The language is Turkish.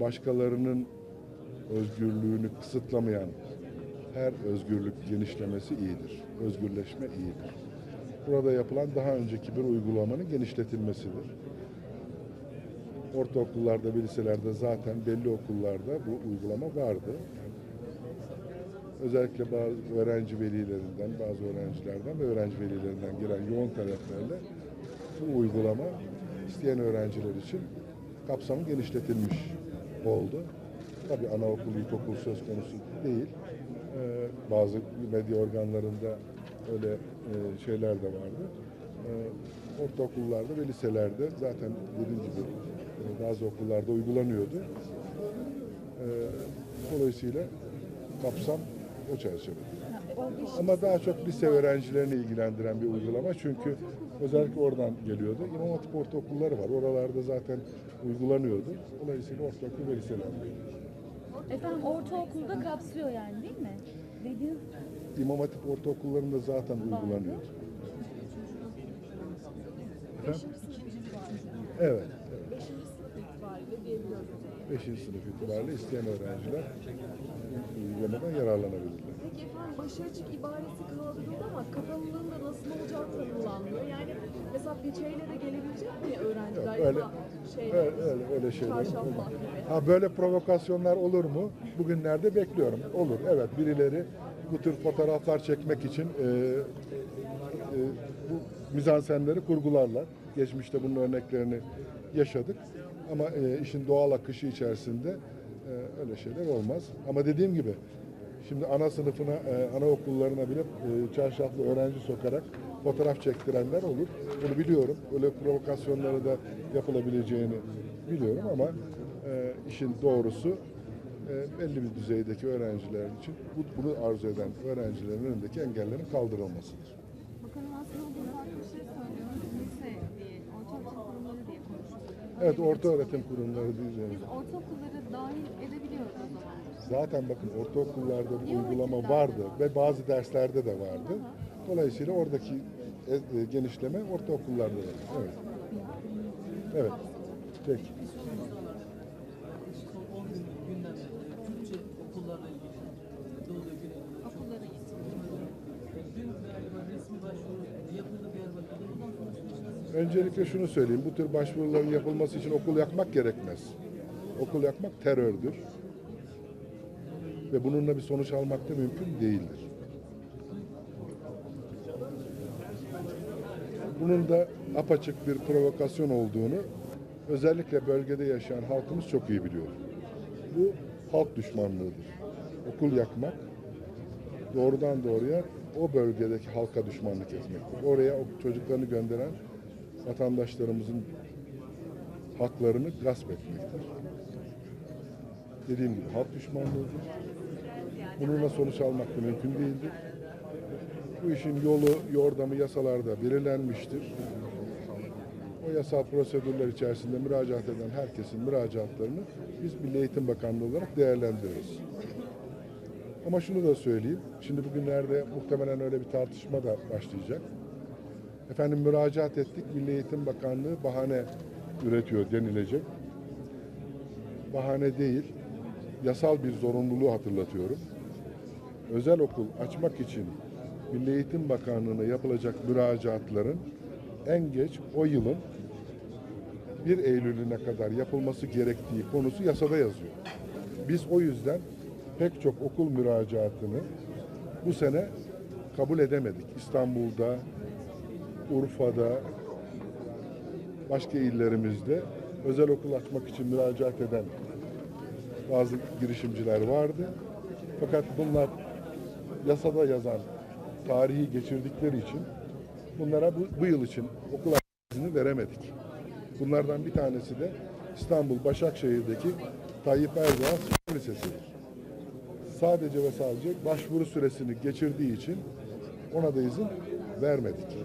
başkalarının özgürlüğünü kısıtlamayan her özgürlük genişlemesi iyidir. Özgürleşme iyidir. Burada yapılan daha önceki bir uygulamanın genişletilmesidir. Ortaokullarda liselerde zaten belli okullarda bu uygulama vardı. Özellikle bazı öğrenci velilerinden, bazı öğrencilerden ve öğrenci velilerinden gelen yoğun taleplerle bu uygulama isteyen öğrenciler için kapsamı genişletilmiş oldu. Tabii anaokul, ilkokul söz konusu değil. Ee, bazı medya organlarında öyle e, şeyler de vardı. Ee, ortaokullarda ve liselerde zaten dediğim gibi e, bazı okullarda uygulanıyordu. Ee, dolayısıyla kapsam o çerçevede. Ama daha çok lise öğrencilerini ilgilendiren bir uygulama çünkü özellikle oradan geliyordu. İmam Hatip ortaokulları var. Oralarda zaten uygulanıyordu. Dolayısıyla ortaokul ve liselerde. Efendim ortaokulda kapsıyor yani değil mi? Dediğiniz İmam Hatip ortaokullarında zaten uygulanıyordu. Efendim? Evet. Beşinci sınıf itibariyle diyebiliyoruz. 5. sınıf itibariyle isteyen öğrenciler uygulamadan yararlanabilirler. Peki efendim başı açık ibaresi kaldırıldı ama kapalılığın da nasıl olacağı tanımlanmıyor. Yani mesela peçeyle de gelebilecek mi öğrenciler Yok, öyle- ya da şey Öyle, öyle, öyle şeyler. Ha böyle provokasyonlar olur mu? Bugünlerde bekliyorum. Olur. Evet birileri bu tür fotoğraflar çekmek için e, e, bu mizansenleri kurgularlar. Geçmişte bunun örneklerini yaşadık. Ama e, işin doğal akışı içerisinde e, öyle şeyler olmaz. Ama dediğim gibi şimdi ana sınıfına, e, anaokullarına bile e, çarşaflı öğrenci sokarak fotoğraf çektirenler olur. Bunu biliyorum. Öyle provokasyonları da yapılabileceğini biliyorum ama e, işin doğrusu e, belli bir düzeydeki öğrenciler için bu, bunu arzu eden öğrencilerin önündeki engellerin kaldırılmasıdır. Evet, orta öğretim kurumları diyeceğimiz. Biz ortaokulları dahil edebiliyoruz o zaman. Zaten bakın ortaokullarda bu uygulama vardı ve bazı derslerde de vardı. Dolayısıyla oradaki e, e, genişleme ortaokullarda da var. Evet. Evet. Peki. Öncelikle şunu söyleyeyim. Bu tür başvuruların yapılması için okul yakmak gerekmez. Okul yakmak terördür. Ve bununla bir sonuç almak da mümkün değildir. Bunun da apaçık bir provokasyon olduğunu özellikle bölgede yaşayan halkımız çok iyi biliyor. Bu halk düşmanlığıdır. Okul yakmak doğrudan doğruya o bölgedeki halka düşmanlık etmektir. Oraya o çocuklarını gönderen vatandaşlarımızın haklarını gasp etmektir. Dediğim gibi halk düşmanlığıdır. Bununla sonuç almak da mümkün değildir. Bu işin yolu, yordamı yasalarda belirlenmiştir. O yasal prosedürler içerisinde müracaat eden herkesin müracaatlarını biz Milli Eğitim Bakanlığı olarak değerlendiriyoruz. Ama şunu da söyleyeyim. Şimdi bugünlerde muhtemelen öyle bir tartışma da başlayacak. Efendim müracaat ettik. Milli Eğitim Bakanlığı bahane üretiyor denilecek. Bahane değil. Yasal bir zorunluluğu hatırlatıyorum. Özel okul açmak için Milli Eğitim Bakanlığı'na yapılacak müracaatların en geç o yılın 1 Eylül'üne kadar yapılması gerektiği konusu yasada yazıyor. Biz o yüzden pek çok okul müracaatını bu sene kabul edemedik. İstanbul'da, Urfa'da, başka illerimizde özel okul açmak için müracaat eden bazı girişimciler vardı. Fakat bunlar yasada yazan tarihi geçirdikleri için bunlara bu, bu yıl için okul izni veremedik. Bunlardan bir tanesi de İstanbul Başakşehir'deki Tayyip Erdoğan Spor Lisesi'dir. Sadece ve sadece başvuru süresini geçirdiği için ona da izin vermedik.